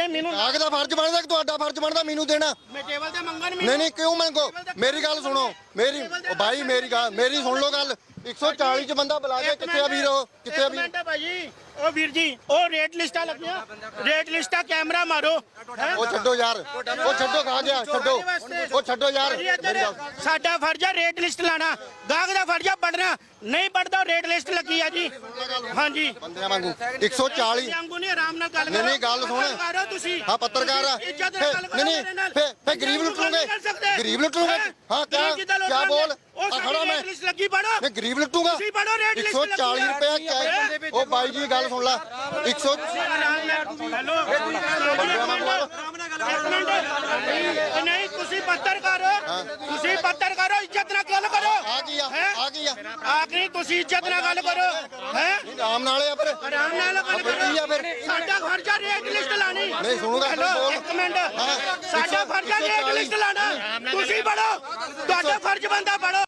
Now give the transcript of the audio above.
ਸਾਡੇ ਮੈਨੂੰ ਆਗ ਦਾ ਫਰਜ਼ ਬਣਦਾ ਕਿ ਤੁਹਾਡਾ ਫਰਜ਼ ਬਣਦਾ ਮੈਨੂੰ ਦੇਣਾ। ਮੈਂ ਟੇਬਲ ਤੇ ਮੰਗਣ ਨਹੀਂ ਨਹੀਂ ਕਿਉਂ ਮੰਗੋ? ਮੇਰੀ ਗੱਲ ਸੁਣੋ। ਮੇਰੀ ਉਹ ਭਾਈ ਮੇਰੀ ਗੱਲ ਮੇਰੀ ਸੁਣ ਲਓ ਗੱਲ। 140 ਚ ਬੰਦਾ ਬੁਲਾ ਕੇ ਕਿੱਥੇ ਆ ਵੀਰ? ਉਹ ਕਿੱਥੇ ਆ ਇੱਕ ਵੀਰ? ਮਿੰਟ ਭਾਜੀ। ਉਹ ਵੀਰ ਜੀ ਉਹ ਰੇਟ ਲਿਸਟਾਂ ਲੱਗੀਆਂ। ਰੇਟ ਲਿਸਟਾਂ ਕੈਮਰਾ ਮਾਰੋ? ਉਹ ਛੱਡੋ ਯਾਰ। ਉਹ ਛੱਡੋ ਕਹਾ ਗਿਆ ਛੱਡੋ। ਉਹ ਛੱਡੋ ਯਾਰ। ਸਾਡਾ ਫਰਜ਼ ਆ ਰੇਟ ਲਿਸਟ ਲਾਣਾ। ਗਾਹਕ ਦਾ ਫਰਜ਼ ਆ ਪੜਨਾ ਨਹੀਂ ਪੜਦਾ ਰੇਟ ਲਿਸਟ ਲੱਗੀ ਆ ਜੀ। ਹਾਂਜੀ। ਬੰਦਿਆਂ ਵਾਂਗੂ। 140 ਵਾਂਗੂ ਨਹੀਂ ਆਰਾਮ ਨਾਲ ਗੱਲ ਨਹੀਂ, ਨਹੀਂ, ਗੱਲ ਸੁਣ। ਤੁਸੀਂ। ਹਾਂ ਪੱਤਰਕਾਰ ਆ। ਕਰੋ ਨਹੀਂ। ਨਹੀਂ ਫੇ ਗਰੀਬ ਲੁੱਟੋਗੇ। ਕਰ। ਗਰੀਬ ਲੁੱਟੋਗੇ? ਹੈਂ? ਕਿਆ ਕਿਆ ਬੋਲ? ਆ ਖੜਾ ਮੈਂ। ਰੇਟ ਲਿਸਟ ਲੱਗੀ ਪੜੋ ਮੈਂ ਗਰੀਬ ਲੁੱਟੂਗਾ? ਤੁਸੀਂ ਪੜੋ ਰੇਟ ਲਿਸਟ 140 ਰੁਪਏ ਕਿਆ ਉਹ ਬਾਈ ਜੀ ਗੱਲ ਸੁਣ ਲੈ। 100 ਹੈਲੋ। ਨਹੀਂ ਤੁਸੀਂ ਪੱਤਰਕਾਰ ਤੁਸੀਂ ਪੱਤਰਕਾਰ ਇੱਜ਼ਤ ਨਾਲ ਗੱਲ ਕਰੋ। ਆ ਗਈ ਆ ਹੈਂ? ਆ। ਗਈ ਆ ਆਖਰੀ ਤੁਸੀਂ ਇੱਜ਼ਤ ਨਾਲ ਗੱਲ ਕਰੋ। ਹੈ? ਆਰਾਮ ਨਾਲ ਆ ਫਿਰ। ਆਰਾਮ ਨਾਲ ਗੱਲ ਫਿਰ ਕੀ ਆ ਕਰੋ ਫਿਰ? ਸਾਡਾ ਖਰਚਾ ਰੇਟ ਲਿਸਟ ਲਾਣੀ ਨਹੀਂ, ਸੁਣੂਗਾ ਫਿਰ ਹੈਲੋ, ਬੋਲ। ਇੱਕ ਮਿੰਟ। ਸਾਡਾ ਸੌ ਰੇਟ। ਲਿਸਟ ਲਾਣਾ ਤੁਸੀਂ ਪੜੋ ਤੁਹਾਡਾ ਫਰਜ਼ ਬੰਦਾ ਪੜੋ